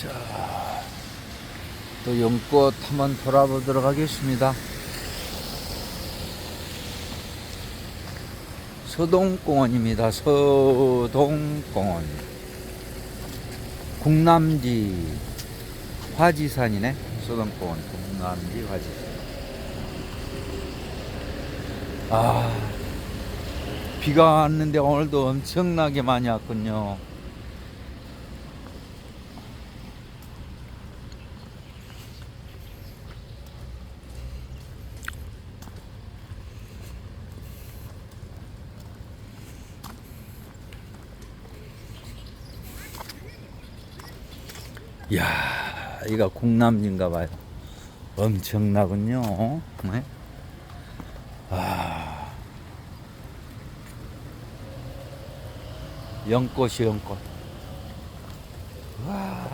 자, 또 연꽃 한번 돌아보도록 하겠습니다. 서동공원입니다. 서동공원. 국남지 화지산이네. 서동공원 국남지 화지산. 아, 비가 왔는데 오늘도 엄청나게 많이 왔군요. 야, 이가 국남인가 봐요. 엄청나군요. 네? 아. 연꽃이 연꽃. 와.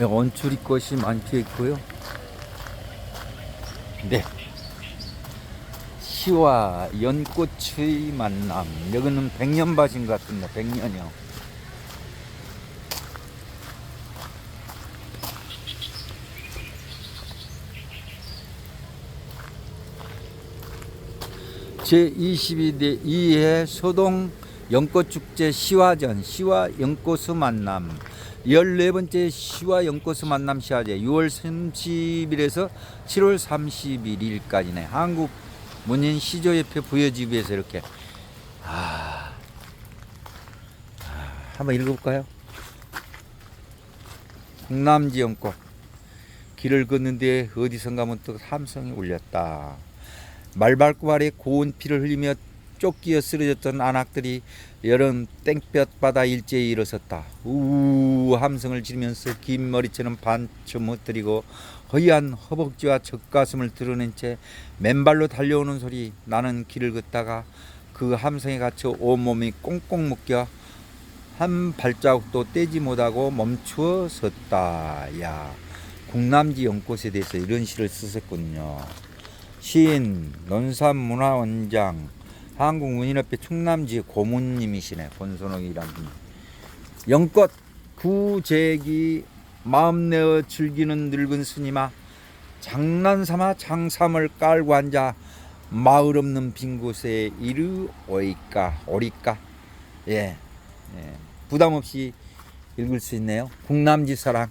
여기 원추리 꽃이 많이 피어 있고요. 네. 시와 연꽃의 만남. 여기는 백년밭인 것 같은데, 백년이요. 제22대 2회 소동 연꽃축제 시화전 시와 연꽃의 만남. 14번째 시와 연꽃의 만남 시화제 6월 30일에서 7월 31일까지네. 한국 문인 시조협회 부여지부에서 이렇게. 아, 아 한번 읽어볼까요? 홍남지 연꽃. 길을 걷는데 어디선가 문득 함성이 울렸다 말발굽 아래 고운 피를 흘리며 쫓기어 쓰러졌던 안악들이 여름 땡볕 바다 일제히 일어섰다. 우우 함성을 지르면서 긴 머리채는 반쯤 흩뜨리고 허이한 허벅지와 젖가슴을 드러낸 채 맨발로 달려오는 소리 나는 길을 걷다가 그 함성에 갇혀 온몸이 꽁꽁 묶여 한 발자국도 떼지 못하고 멈추어 섰다. 야, 국남지 연꽃에 대해서 이런 시를 쓰셨군요. 시인 논산문화원장 한국문인협회 충남지 고문님이시네 권선옥이란 분. 연꽃 구제기 마음 내어 즐기는 늙은 스님아 장난삼아 장삼을 깔고 앉아 마을 없는 빈 곳에 이르 오이까 오리까 예, 예. 부담 없이 읽을 수 있네요. 국남지 사랑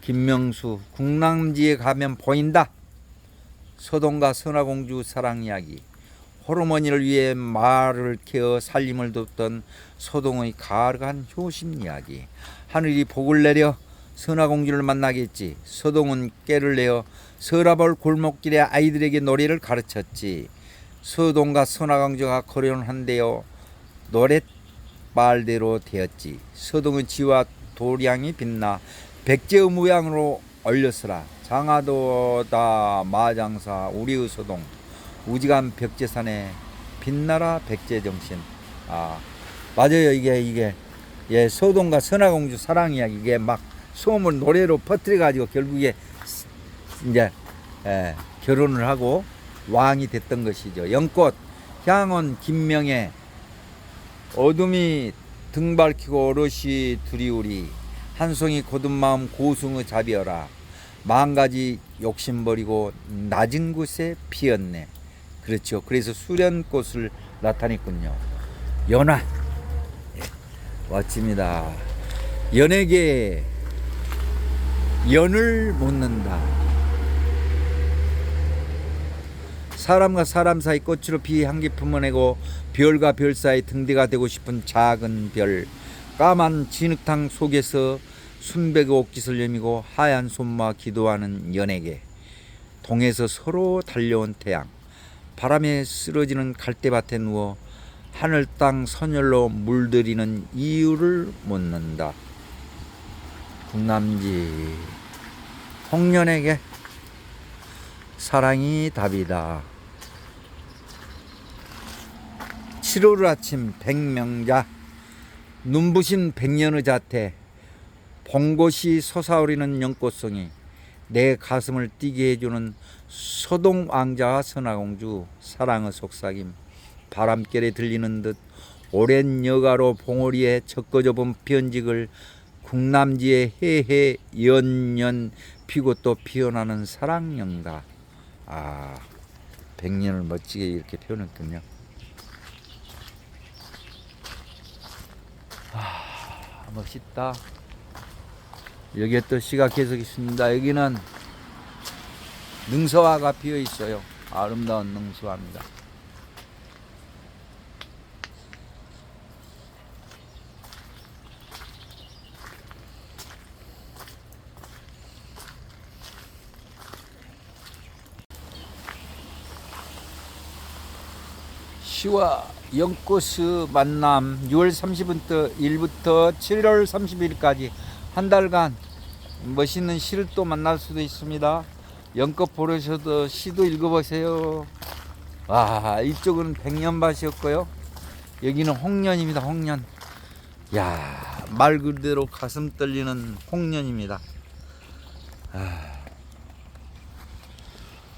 김명수 국남지에 가면 보인다. 서동과 선화공주 사랑 이야기 호르머니를 위해 말을 케어 살림을 돕던 서동의 가을간 효심 이야기. 하늘이 복을 내려 선화공주를 만나겠지. 서동은 깨를 내어 서라벌 골목길에 아이들에게 노래를 가르쳤지. 서동과 선화공주가 거련한데요. 노랫말대로 되었지. 서동의 지와 도량이 빛나 백제의 모양으로 얼렸으라 장하도다 마장사 우리의 소동 우지간 벽제산에 빛나라 백제정신. 아 맞아요. 이게 이게. 예 소동과 선화공주 사랑 이야기. 이게 막 소음을 노래로 퍼뜨려 가지고 결국에 이제 예, 결혼을 하고 왕이 됐던 것이죠. 연꽃 향원 김명애 어둠이 등 밝히고 어르시 두리우리 한 송이 고든 마음 고승의 자비여라 만 가지 욕심 버리고 낮은 곳에 피었네. 그렇죠. 그래서 수련꽃을 나타냈군요. 연화. 예, 멋집니다. 연에게 연을 묻는다. 사람과 사람 사이 꽃으로 비 향기 품어내고 별과 별 사이 등대가 되고 싶은 작은 별. 까만 진흙탕 속에서 순백의 옥짓을 여미고 하얀 손마 기도하는 연에게 동에서 서로 달려온 태양. 바람에 쓰러지는 갈대밭에 누워 하늘 땅 선열로 물들이는 이유를 묻는다. 국남지. 홍련에게 사랑이 답이다. 7월 아침 백명자. 눈부신 백년의 자태 봉곳이 솟아오르는 연꽃송이 내 가슴을 뛰게 해주는 소동 왕자와 선화공주 사랑의 속삭임 바람결에 들리는 듯 오랜 여가로 봉오리에 적거져 본 편직을 국남지에 해해 연년 피고 또 피어나는 사랑연가. 아 백년을 멋지게 이렇게 표현했군요. 아 멋있다 여기에 또 시가 계속 있습니다. 여기는 능서화가 피어 있어요. 아름다운 능서화입니다. 시와 연꽃의 만남 6월 30일부터 1부터 7월 30일까지 한 달간 멋있는 시를 또 만날 수도 있습니다. 연꽃 보러셔도 시도 읽어보세요. 와 이쪽은 백년밭이었고요. 여기는 홍년입니다. 홍년. 야, 말 그대로 가슴 떨리는 홍년입니다. 아.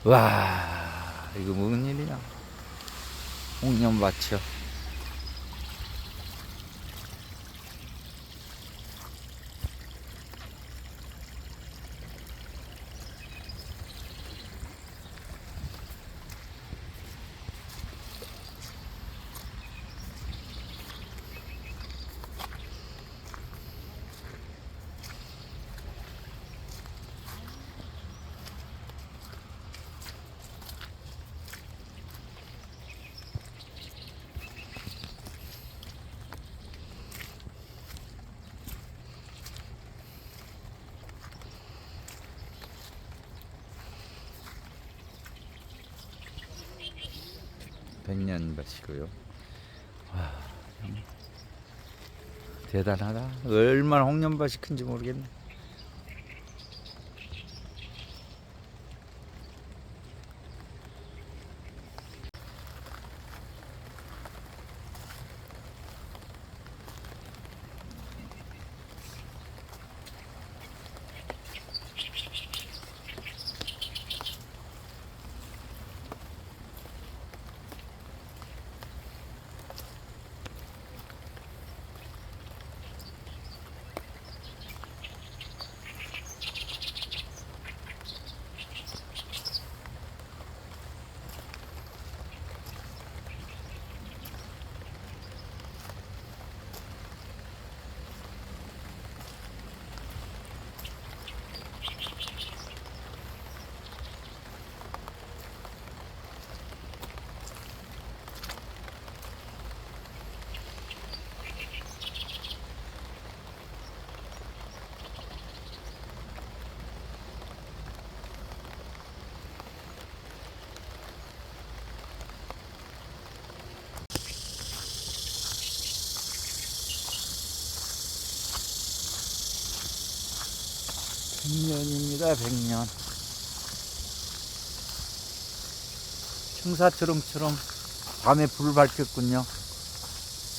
와, 이거 무슨 일이야? 홍년밭이요. 백년 밭이고요. 와, 참 대단하다. 얼마나 홍년밭이 큰지 모르겠네. 백년입니다. 백년. 청사초롱처럼 밤에 불을 밝혔군요.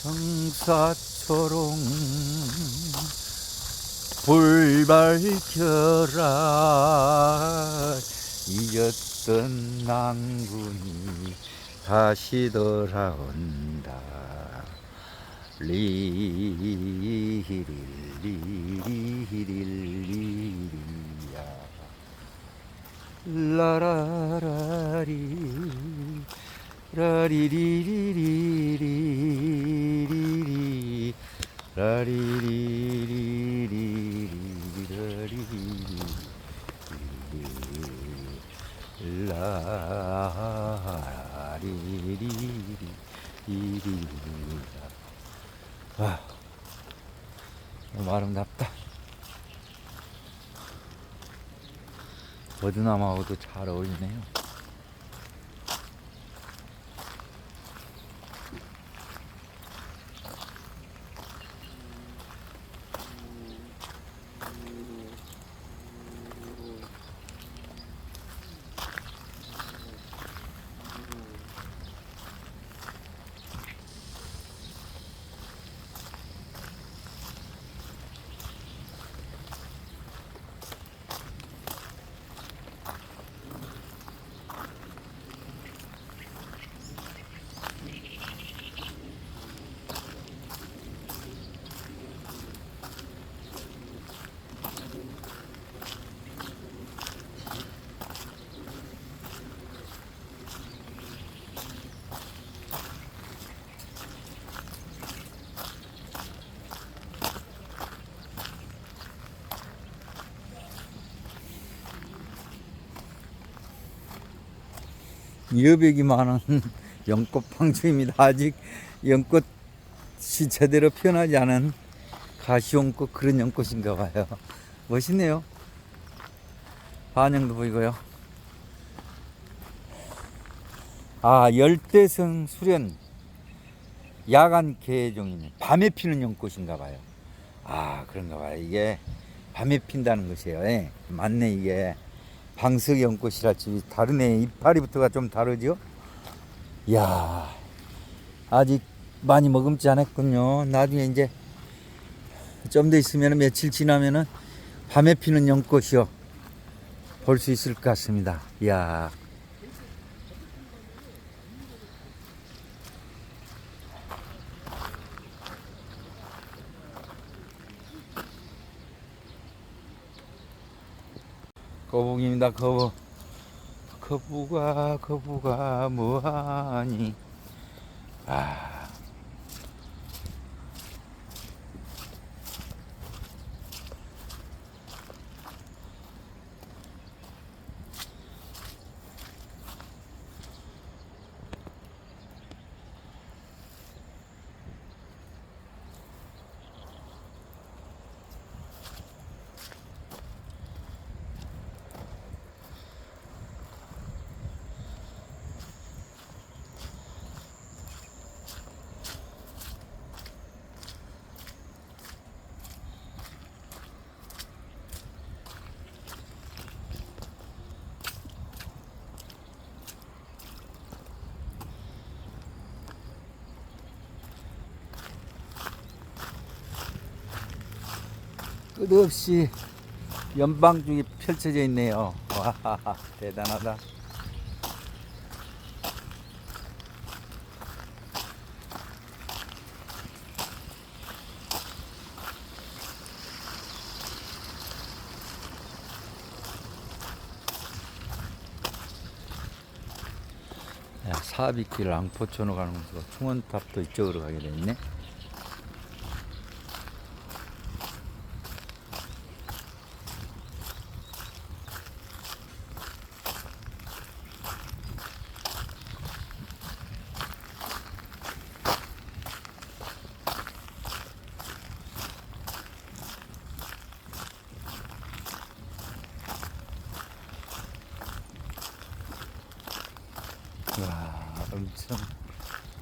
청사초롱 불 밝혀라 잊었던 낭군이 다시 돌아온다 리리 리리리리야. 라라라리 라리리리리리리리 라리리리리리리 와 너무 아름답다. 버드나무하고도 잘 어울리네요 여백이 많은 연꽃 방주입니다. 아직 연꽃이 제대로 피어나지 않은 가시연꽃 그런 연꽃인가 봐요. 멋있네요. 반영도 보이고요. 아, 열대성 수련 야간 개종이네. 밤에 피는 연꽃인가 봐요. 아, 그런가 봐요. 이게 밤에 핀다는 것이에요. 예. 맞네, 이게. 방석 연꽃이랄지 다르네. 이파리부터가 좀 다르죠? 이야, 아직 많이 머금지 않았군요. 나중에 이제 좀 더 있으면 며칠 지나면은 밤에 피는 연꽃이요. 볼 수 있을 것 같습니다. 이야. 거북입니다, 거북. 거북아, 거북아, 뭐하니? 아. 끝없이 연방 중이 펼쳐져 있네요. 와, 대단하다. 야, 사비길 랑포천으로 가는 곳으로 충원탑도 이쪽으로 가게 됐네. 와, 엄청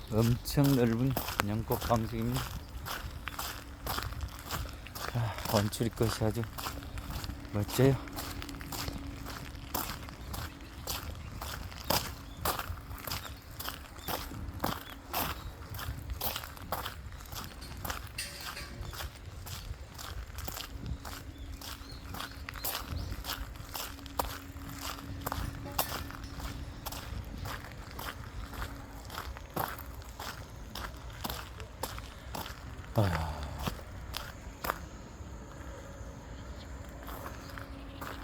엄청 넓은 연꽃 방식입니다. 아, 원추리 것이 아주 멋져요.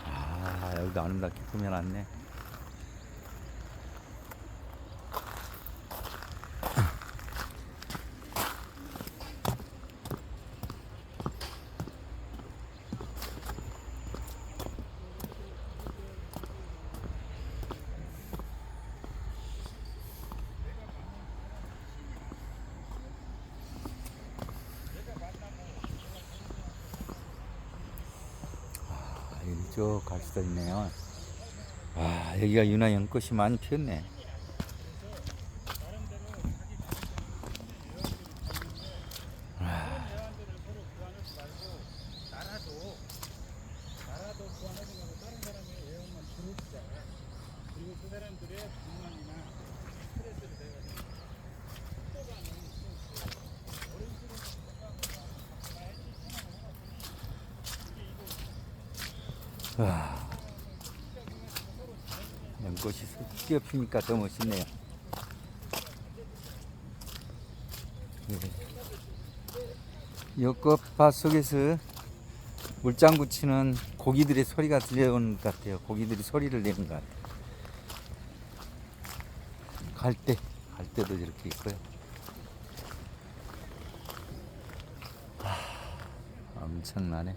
아, 여기도 아름답게 꾸며놨네. 아, 이쪽 갈 수도 있네요. 와, 여기가 유나 연꽃이 많이 피었네. 와, 연꽃이 섞여 피니까 더 멋있네요. 예. 연꽃밭 속에서 물장구 치는 고기들의 소리가 들려오는 것 같아요. 고기들이 소리를 내는 것 같아요. 갈대, 갈대도 저렇게 있고요. 아, 엄청나네.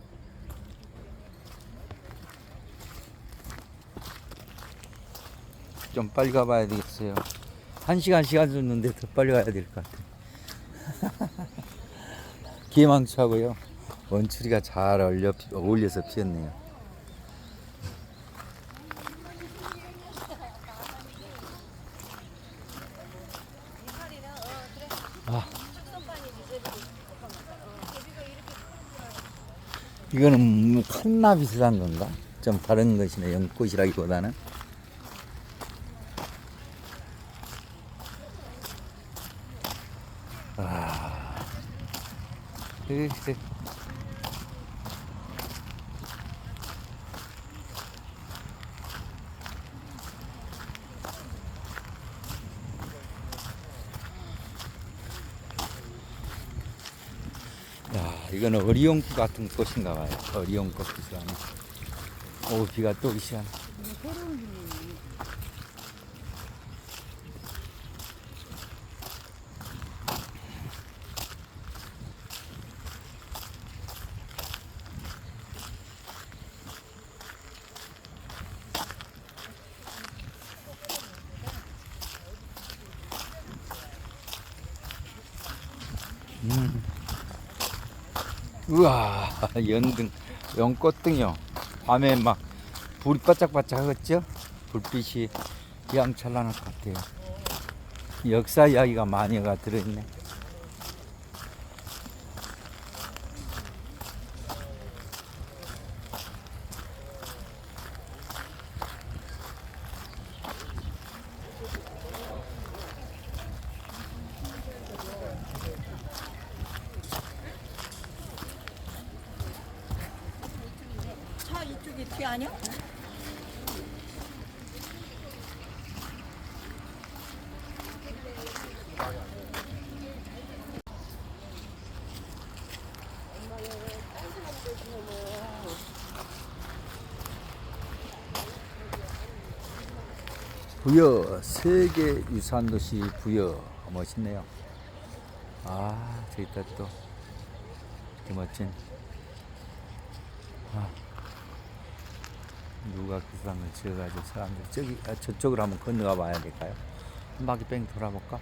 좀 빨리 가봐야 되겠어요. 한 시간 시간 줬는데 더 빨리 가야 될 것 같아. 기망초하고요. 원추리가 잘 어울려, 어울려서 피었네요. 아. 이거는 뭐 칸나 비슷한 건가? 좀 다른 것이네, 연꽃이라기보다는. 아. 야, 이거는 어리용꽃 같은 꽃인가 봐요. 어리용꽃 비슷하네. 오, 비가 또 시작하네. 음. 우와, 연등, 연꽃등이요. 밤에 막 불이 바짝바짝 하겠죠? 불빛이 양찬란할 것 같아요. 역사 이야기가 많이가 들어있네. 부여 세계 유산 도시 부여 멋있네요. 아 저기다 또 이렇게 멋진 아, 누가 그 상을 지어가지고 사람들 저기 아, 저쪽으로 한번 건너가 봐야 될까요? 한 바퀴 뺑 돌아볼까?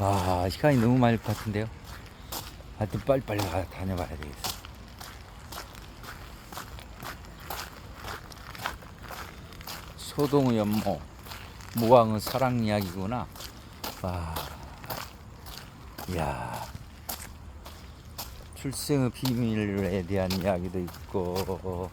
아 시간이 너무 많을 것 같은데요. 하여튼 빨리빨리 가 다녀봐야 되겠어. 소동의 연모 무광의 사랑 이야기구나. 와, 야, 출생의 비밀에 대한 이야기도 있고.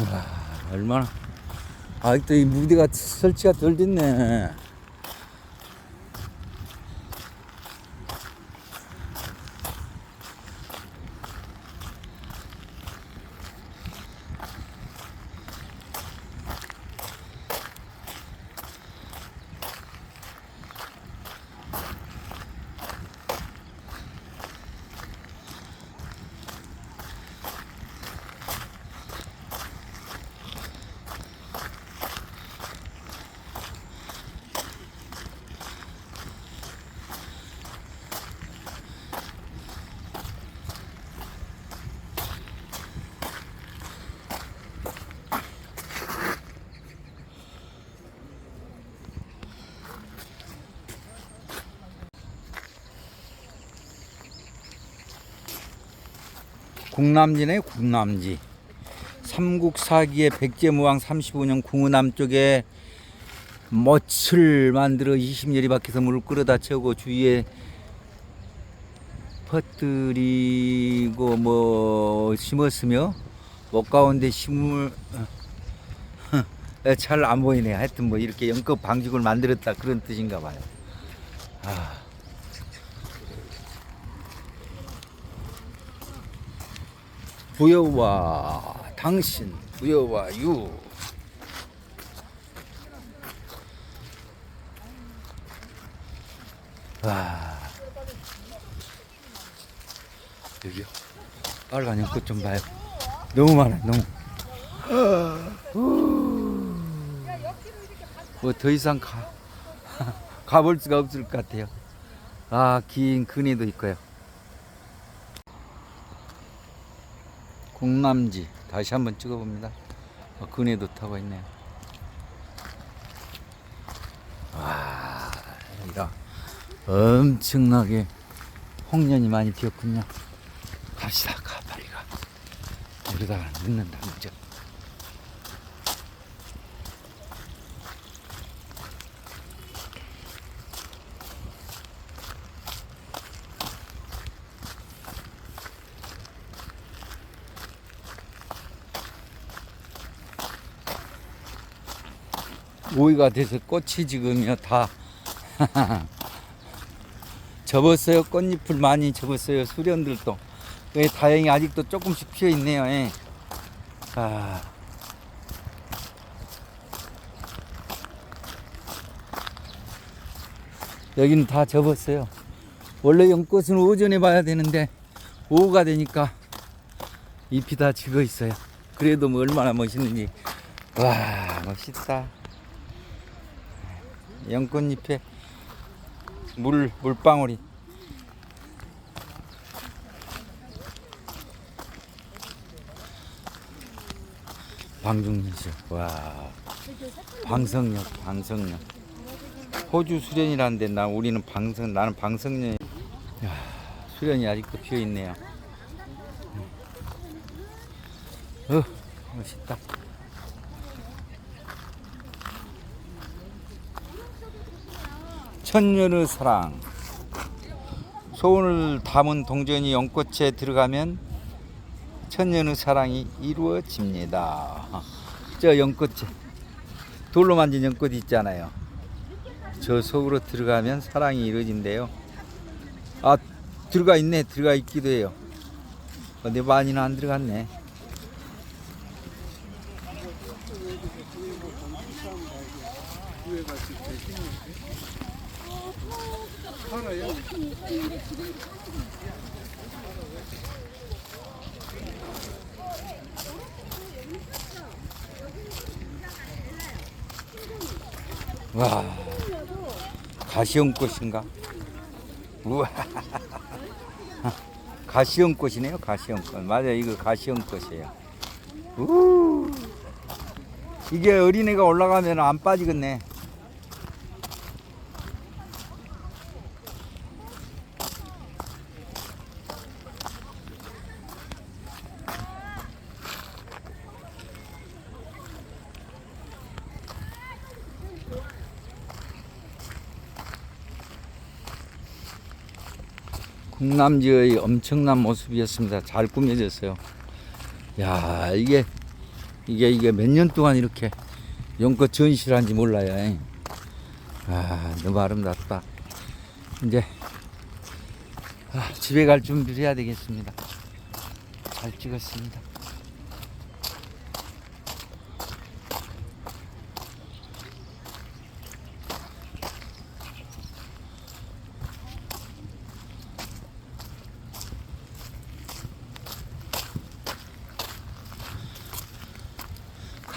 와, 얼마나 아직도 이 무대가 설치가 덜 됐네. 국남지네 국남지. 삼국사기의 백제무왕 35년 궁우남 쪽에 멋을 만들어 20열이 밖에서 물을 끌어다 채우고 주위에 퍼뜨리고 뭐 심었으며 못 가운데 심을 잘 안 보이네. 하여튼 뭐 이렇게 연급 방직을 만들었다. 그런 뜻인가 봐요. 아. 부여와 당신 부여와 유 와. 여기요. 빨간 연꽃 좀 봐요. 너무 많아, 너무. 뭐더 이상 가, 가볼 수가 없을 것 같아요. 아, 긴 그네도 있고요. 공남지 다시 한번 찍어봅니다. 아, 그네도 타고 있네요. 와, 여기가 엄청나게 홍련이 많이 피었군요. 갑시다, 가, 빨리 가. 이러다가 늦는다, 늦어. 오이가 돼서 꽃이 지금요 다. 접었어요. 꽃잎을 많이 접었어요 수련들도. 예, 다행히 아직도 조금씩 피어 있네요 예. 아. 여기는 다 접었어요. 원래 연꽃은 오전에 봐야 되는데 오후가 되니까 잎이 다 죽어 있어요. 그래도 뭐 얼마나 멋있는지. 와 멋있다 연꽃잎에 물 물방울이. 방중리죠 와. 방석역 방석역. 호주 수련이라는데 나 우리는 방석 나는 방석역 야, 수련이 아직도 피어 있네요. 어 멋있다 천년의 사랑 소원을 담은 동전이 연꽃에 들어가면 천년의 사랑이 이루어집니다. 저 연꽃에 돌로 만든 연꽃 있잖아요. 저 속으로 들어가면 사랑이 이루어진대요. 아 들어가 있네. 들어가 있기도 해요. 근데 많이는 안 들어갔네. 와 가시연꽃인가? 우와. 가시연꽃이네요 가시연꽃. 맞아요 이거 가시연꽃이에요. 우. 이게 어린애가 올라가면 안 빠지겠네 국남지의 엄청난 모습이었습니다. 잘 꾸며졌어요. 야 이게 이게 이게 몇 년 동안 이렇게 연꽃 전시를 한지 몰라요. 아 너무 아름답다. 이제 아, 집에 갈 준비를 해야 되겠습니다. 잘 찍었습니다.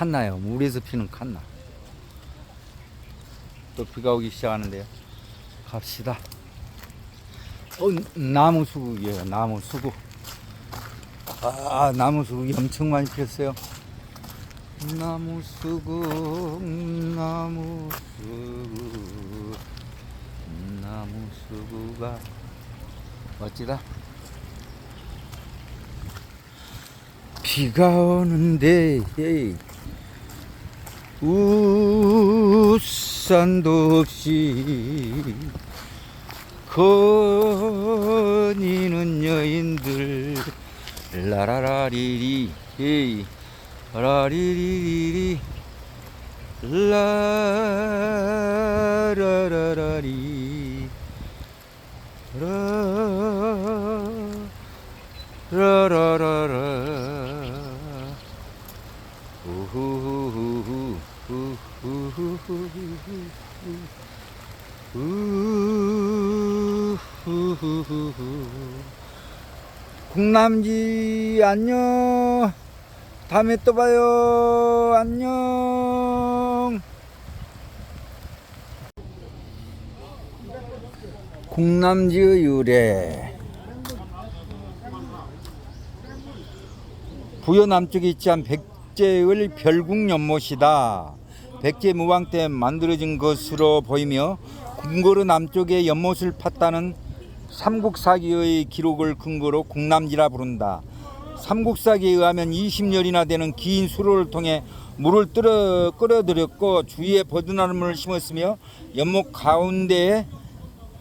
칸나요. 물에서 피는 칸나. 또 비가 오기 시작하는데요. 갑시다. 어, 나무 수국이에요. 나무 수국. 아, 나무 수국이 엄청 많이 피었어요. 나무 수국, 나무 수국, 나무 수국아. 멋지다. 비가 오는데 우산도 없이 거니는 여인들. 라라라리리 헤이 라리리리리. 라라라라리 라 라라라라 우후후후후 우후후후후 국남지 안녕. 다음에 또 봐요. 안녕. 국남지의 유래 부여 남쪽에 않은 백제의 별궁 연못이다. 백제 무왕 때 만들어진 것으로 보이며 궁궐의 남쪽에 연못을 팠다는 삼국사기의 기록을 근거로 궁남지라 부른다. 삼국사기에 의하면 20년이나 되는 긴 수로를 통해 물을 끓여, 끓여들였고 주위에 버드나무를 심었으며 연못 가운데에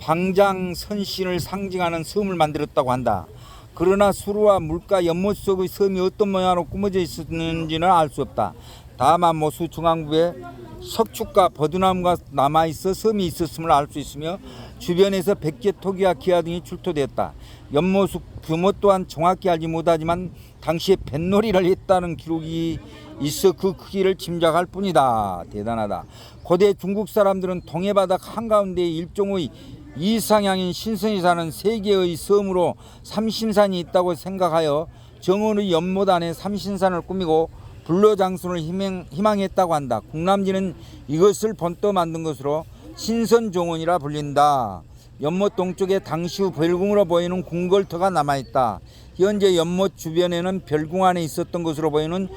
방장선신을 상징하는 섬을 만들었다고 한다. 그러나 수로와 물가 연못 속의 섬이 어떤 모양으로 꾸며져 있었는지는 알 수 없다. 다만 모수 중앙부에 석축과 버드나무가 남아 있어 섬이 있었음을 알 수 있으며 주변에서 백제 토기와 기아 등이 출토되었다. 연못 규모 또한 정확히 알지 못하지만 당시에 뱃놀이를 했다는 기록이 있어 그 크기를 짐작할 뿐이다. 대단하다. 고대 중국 사람들은 동해바닥 한가운데 일종의 이상향인 신선이 사는 세 개의 섬으로 삼신산이 있다고 생각하여 정원의 연못 안에 삼신산을 꾸미고 불로장sun을 희망, 희망 했다고 한다. 국남지는 이것을 본떠 만든 것으로 신선종원이라 불린다. 연못 동쪽에 당시 후 별궁으로 보이는 궁궐터가 남아있다. 현재 연못 주변에는 별궁 안에 있었던 것으로 보이는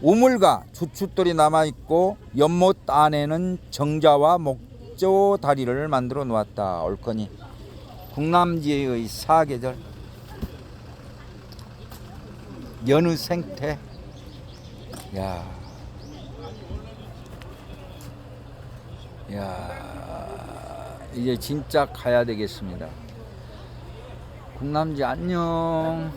우물과 주춧돌이 남아있고 연못 안에는 정자와 목조 다리를 만들어 놓았다. 옳거니 국남지의 사계절 연의 생태 야. 야. 이제 진짜 가야 되겠습니다. 국남지 안녕.